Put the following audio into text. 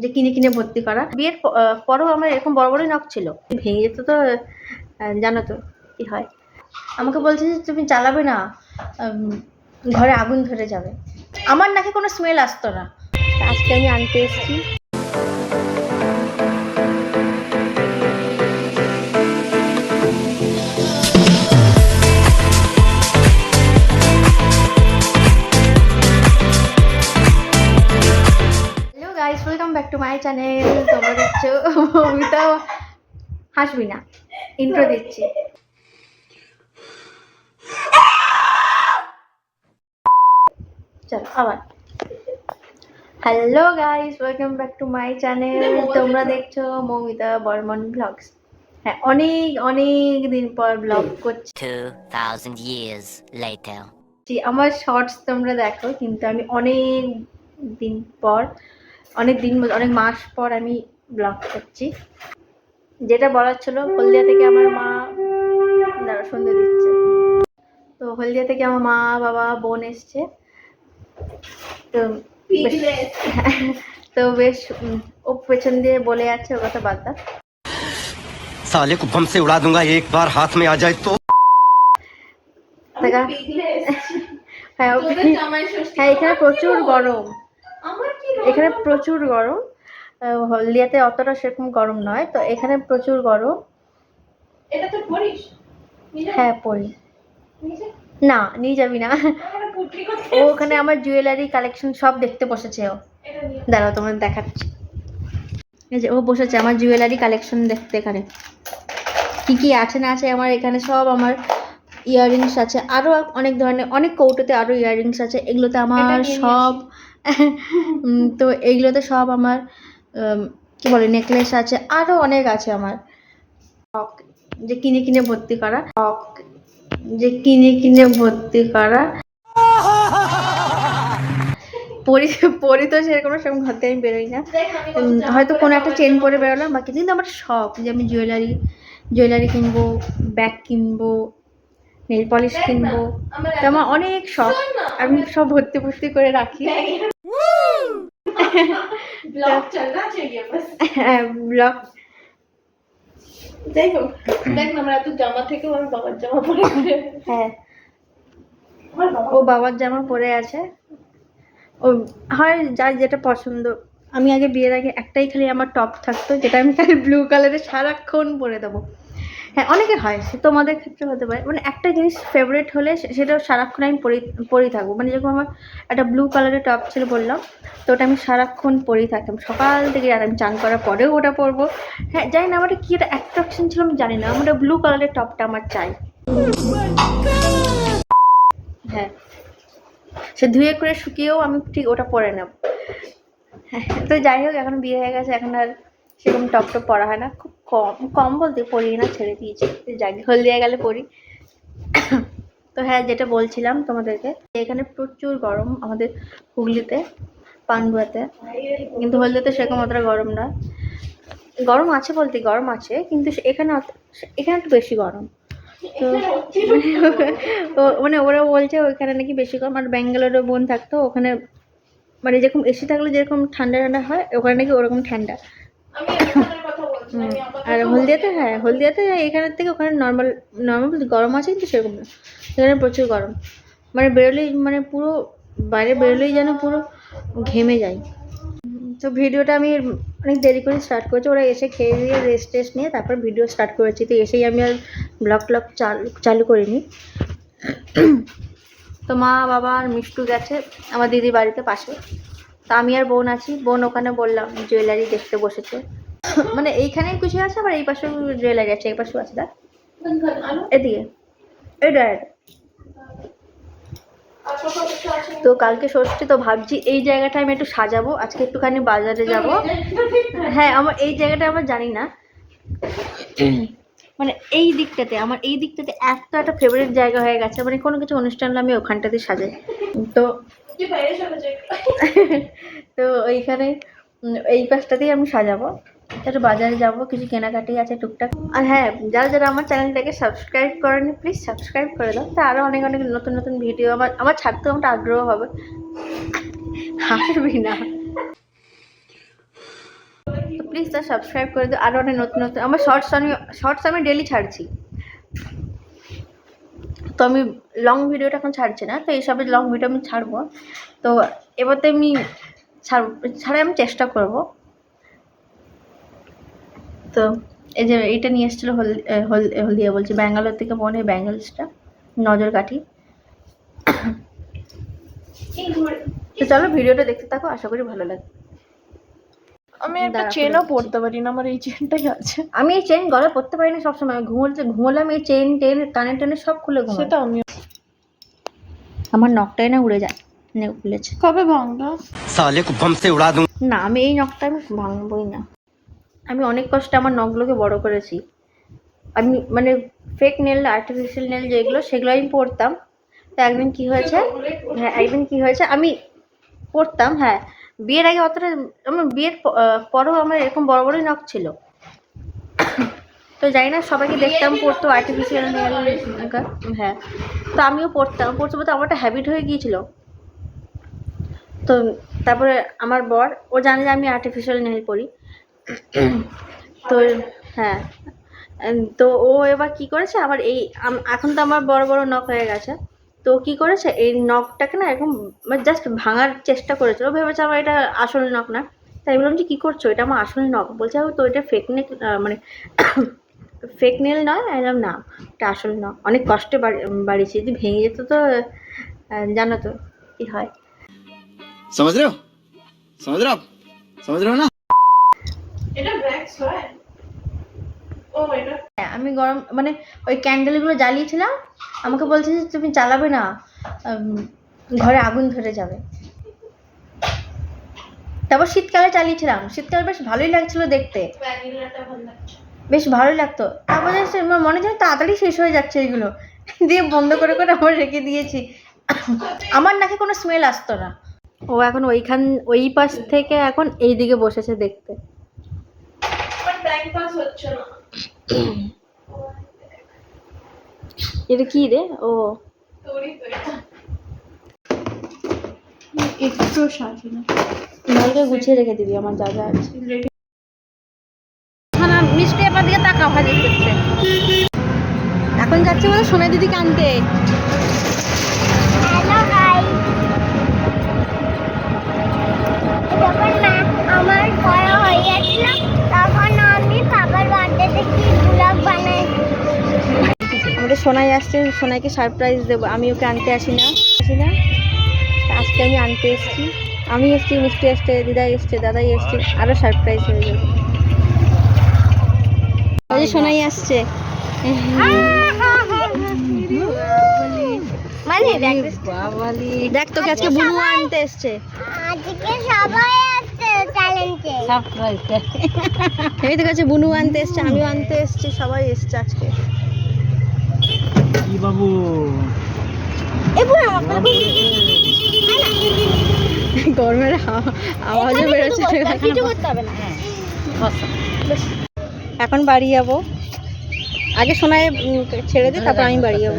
যে কিনে কিনে ভর্তি করা। বিয়ের পরও পরেও আমার এরকম বড় বড়ই নখ ছিল। ভেঙে যেত তো জানো তো কি হয়। আমাকে বলছে যে তুমি চালাবে না ঘরে আগুন ধরে যাবে। আমার নাকি কোনো স্মেল আসতো না। আজকে আমি আনতে এসেছি। দেখছ হাসবি না। ইন্ট্রো দিচ্ছি। চলো আবার। Hello guys welcome back to my channel তোমরা দেখছ মমিতা বর্মন ব্লগস হ্যাঁ অনেক অনেক দিন পর ব্লগ করছি। 2,000 years later. আমার শর্টস তোমরা দেখো কিন্তু আমি অনেক দিন পর অনেক দিন অনেক মাস পর আমি ব্লগ করছি যেটা বলার ছিল হলদিয়া থেকে আমার মা দাঁড়া সন্ধে দিচ্ছে তো হলদিয়া থেকে আমার মা বাবা বোন এসছে তো বেশ- তো বেশ উম, ও পেছন দিয়ে বলে যাচ্ছে ও কথা বাদ দাও साले को बम से उड़ा दूंगा एक बार हाथ में आ जाए तो দেখা হ্যাঁ ও- হ্যাঁ এখানে প্রচুর গরম এখানে প্রচুর গরম আহ, হলদিয়াতে অতটা সেরকম গরম নয় তো এখানে প্রচুর গরম। এটা তো পড়িস হ্যাঁ পড়ি না নিয়ে যাবি না। ও ওখানে আমার জুয়েলারি কালেকশন সব দেখতে বসেছে ও। দাঁড়াও তোমার দেখাচ্ছি। এই যে ও বসেছে আমার জুয়েলারি কালেকশন দেখতে এখানে। কি কি আছে না আছে আমার এখানে সব আমার ইয়াররিংস আছে। আরও অনেক ধরনের অনেক কৌটোতে আরও ইয়াররিংস আছে। এগুলোতে আমার সব তো এইগুলোতে সব আমার কি বলে নেকলেস আছে আরও অনেক আছে আমার। শখ যে কিনে কিনে ভর্তি করা। শখ যে কিনে কিনে ভর্তি করা। পরি পরি তো সেরকম সেরকম ঘর থেকে আমি বেরোই না। হয়তো কোনো একটা চেন পরে বেরোলাম বাকি কিন্তু আমার শখ যে আমি জুয়েলারি জুয়েলারি কিনবো ব্যাগ কিনবো নেল পলিশ কিনবো। তো আমার অনেক শখ। আমি সব ভর্তি ভর্তি করে রাখি। ব্লগ चलना चाहिए बस ব্লগ যাই হোক দেখ আমরা এত জামা থেকে আমার বাবার জামা পরে হ্যাঁ। ও বাবার জামা পরে আছে। ও হয় যার যেটা পছন্দ। আমি আগে বিয়ের আগে একটাই খালি আমার টপ থাকতো যেটা আমি খালি ব্লু কালারের সারাক্ষণ পরে দেবো। হ্যাঁ অনেকের হয় সে তোমাদের ক্ষেত্রে হতে পারে। মানে একটা জিনিস ফেভারিট হলে সেটা সারাক্ষণ আমি পরেই পরেই থাকব। মানে যেরকম আমার একটা ব্লু কালারের টপ ছিল বললাম তো ওটা আমি সারাক্ষণ পরেই থাকতাম। সকাল থেকে আর আমি চান করার পরেও ওটা পরবো হ্যাঁ জানি না আমার কি একটা অ্যাট্রাকশন ছিল আমি জানি না আমার ব্লু কালারের টপটা আমার চাই। হ্যাঁ সে ধুয়ে করে শুকিয়েও আমি ঠিক ওটা পরে নেব। হ্যাঁ, তো যাই হোক এখন বিয়ে হয়ে গেছে এখন আর সেরকম টপ টপ পরা হয় না। খুব কম কম বলতে পড়ি না, ছেড়ে দিয়েছি। যাই হলদিয়া গেলে পড়ি। তো হ্যাঁ যেটা বলছিলাম তোমাদেরকে এখানে প্রচুর গরম আমাদের হুগলিতে, পান্ডুয়াতে। কিন্তু হলদিয়াতে সেরকম অতটা গরম না। গরম আছে বলতে, গরম আছে, কিন্তু এখানে এখানে একটু বেশি গরম। তো মানে ওরা বলছে ওইখানে নাকি বেশি গরম, আর ব্যাঙ্গালোরে বোন থাকতো, ওখানে মানে যেরকম এসি থাকলে যেরকম ঠান্ডা ঠান্ডা হয়, ওখানে নাকি ওরকম ঠান্ডা। আর হলদিয়াতে হ্যাঁ হলদিয়াতে এখানের থেকে ওখানে নর্মাল নর্মাল গরম আছে কিন্তু সেরকম না। এখানে প্রচুর গরম। মানে বেরোলেই মানে পুরো বাইরে বেরোলেই যেন পুরো ঘেমে যায়। তো ভিডিওটা আমি অনেক দেরি করে স্টার্ট করেছি। ওরা এসে খেয়ে দিয়ে রেস্ট টেস্ট নিয়ে তারপর ভিডিও স্টার্ট করেছি। তো এসেই আমি আর ব্লগ ট্লগ চালু চালু করিনি। তো মা বাবা আর মিষ্টু গেছে আমার দিদি বাড়িতে পাশে। তা আমি আর বোন আছি। বোন ওখানে বললাম জুয়েলারি দেখতে বসেছে। মানে এইখানেই কিছু আছে আবার এই পাশেও জুয়েলারি আছে এই পাশেও আছে দেখ? এদিকে। এটা? তো কালকে ষষ্ঠী তো ভাবছি এই জায়গাটা আমি একটু সাজাবো আজকে একটুখানি বাজারে যাব। হ্যাঁ আমার এই জায়গাটা আমার জানি না। মানে এই দিকটাতে আমার এই দিকটাতে এত একটা ফেভারিট জায়গা হয়ে গেছে মানে কোনো কিছু অনুষ্ঠান আমি ওখানটাতে সাজাই। তো তো ওইখানে এই পাশটাতেই আমি সাজাবো। একটু বাজারে যাব, কিছু কেনাকাটি আছে, টুকটাক। আর হ্যাঁ যারা যারা আমার চ্যানেলটাকে সাবস্ক্রাইব করেনি, প্লিজ সাবস্ক্রাইব করে দাও। তা আরও অনেক অনেক নতুন নতুন ভিডিও, আমার আমার ছাড়তেও আমার আগ্রহ হবে। হাসবি না। প্লিজ তা সাবস্ক্রাইব করে দিও আরও অনেক নতুন নতুন। আমার শর্টস আমি শর্টস আমি ডেলি ছাড়ছি। তো আমি লং ভিডিওটা এখন ছাড়ছি না, তো এইসবের লং ভিডিও আমি ছাড়বো। তো এবারে আমি ছাড় ছাড়ার আমি চেষ্টা করব। তো এই যে এটা নিয়ে এসেছিল হল হলদিয়া বলছি ব্যাঙ্গালোর থেকে বোন এই ব্যাঙ্গালসটা নজর কাঠি তো চলো ভিডিওটা দেখতে থাকো আশা করি ভালো লাগবে। আমি একটা চেনও পড়তে পারি না আমার এই চেনটাই আছে। আমি এই চেন গলায় পরতে পারি না সবসময় ঘুমোতে ঘুমোলাম এই চেন টেন কানের টেনে সব খুলে ঘুমো সেটা আমি আমার নখটাই না উড়ে যায় নে উড়েছে। কবে ভাঙবো সালে কো সে উড়া দুম না আমি এই নকটা আমি ভাঙবই না। আমি অনেক কষ্টে আমার নখগুলোকে বড় করেছি। আমি মানে ফেক নেল আর্টিফিশিয়াল নেল যেগুলো, সেগুলো আমি পরতাম। তো একদিন কি হয়েছে? হ্যাঁ একদিন কি হয়েছে? আমি পরতাম হ্যাঁ। বিয়ের আগে অতটা আমার বিয়ের পরেও আমার এরকম বড় বড়ই নখ ছিল। তো জানি না, সবাইকে দেখতাম পড়তো আর্টিফিশিয়াল নেল হ্যাঁ। তো আমিও পড়তাম পড়তে পড়তে আমার একটা হ্যাবিট হয়ে গিয়েছিল। তো তারপরে আমার বর, ও জানে যে আমি আর্টিফিশিয়াল নেল পরি। তো হ্যাঁ। তো ও এবার কি করেছে? আমার এই এখন তো আমার বড় বড় নখ হয়ে গেছে। তো কি করেছে? এই নখটাকে না এরকম মানে জাস্ট ভাঙার চেষ্টা করেছিল। ভেবেছে আমার এটা আসল নখ না। তাই বললাম যে কী করছ? এটা আমার আসল নখ বলছে তো এটা ফেক নেক মানে ফেক নেল নয়? এরকম না, এটা আসল নখ অনেক কষ্টে বাড়িয়েছি। যদি ভেঙে যেত তো জানো তো কী হয়। সমুদ্র সমুদ্র সমুদ্র না? আমি গরম মানে ওই ক্যান্ডেলগুলো জ্বালিয়েছিলাম, আমাকে বলছে যে তুমি জ্বালাবে না ঘরে আগুন ধরে যাবে। তারপর শীতকালে চালিয়েছিলাম, শীতকালে বেশ ভালোই লাগছিল দেখতে। বেশ ভালোই লাগতো। তারপরে মনে হয় তাড়াতাড়ি শেষ হয়ে যাচ্ছে এগুলো। দিয়ে বন্ধ করে করে আমার রেখে দিয়েছি। আমার নাকি কোনো স্মেল আসতো না। ও এখন ওইখান, ওই পাশ থেকে এখন এই দিকে বসেছে দেখতে। টাইম পাস হচ্ছে না। এটা কি রে? ও। একটু সাজি না। নালকে গুছিয়ে রেখে দিবি আমার যা যা আছে। মিষ্টি আপনার দিকে তাকাও হাজির করছে এখন যাচ্ছে বলে সোনা দিদিকে আনতে। হ্যালো গাইস যখন মা আমার বড় হয়ে গেছিল তখন আমি বাবার বার্থডে দেখি ব্লগ বানাই আমাদের সোনাই আসছে সোনাইকে সারপ্রাইজ দেবো। আমি ওকে আনতে আসি না আসি না। আজকে আমি আনতে এসেছি। আমি এসেছি মিষ্টি এসছে দিদাই এসছে দাদাই এসছে আরও সারপ্রাইজ হয়ে যাবে। ওই সোনাই আসছে। মানে দেখ দেখ তোকে আজকে বুনু আনতে এসছে। আজকে সবাই আছে চ্যালেঞ্জে এই তো কাছে বুনু আনতে এসছে আমিও আনতে এসছি সবাই এসছে আজকে। গরমের আওয়াজও বেরোচ্ছে কিছু করতে হবে না। এখন বাড়ি যাব। আগে সোনায় ছেড়ে দিই তারপর আমি বাড়ি যাব।